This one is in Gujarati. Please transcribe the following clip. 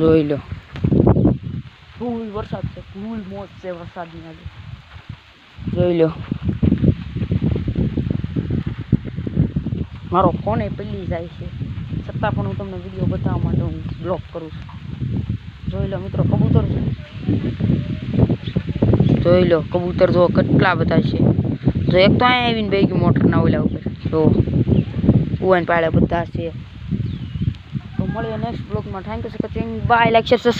જોઈ લો ફૂલ વરસાદ છે ફૂલ મોજ છે વરસાદની આજે જોઈ લો મારો ફોન એ પડી જાય છે છતાં પણ હું તમને વીડિયો બતાવવા માટે હું બ્લોક કરું છું જોઈ લો મિત્રો કબૂતર છે જોઈ લો કબૂતર જો કેટલા બધા છે જો એક તો અહીંયા આવીને બે ગયું મોટરના ઓલા ઉપર જો ઉવાન પાડે બધા છે મળીએ નેક્સ્ટ બ્લોગમાં thank you so much bye like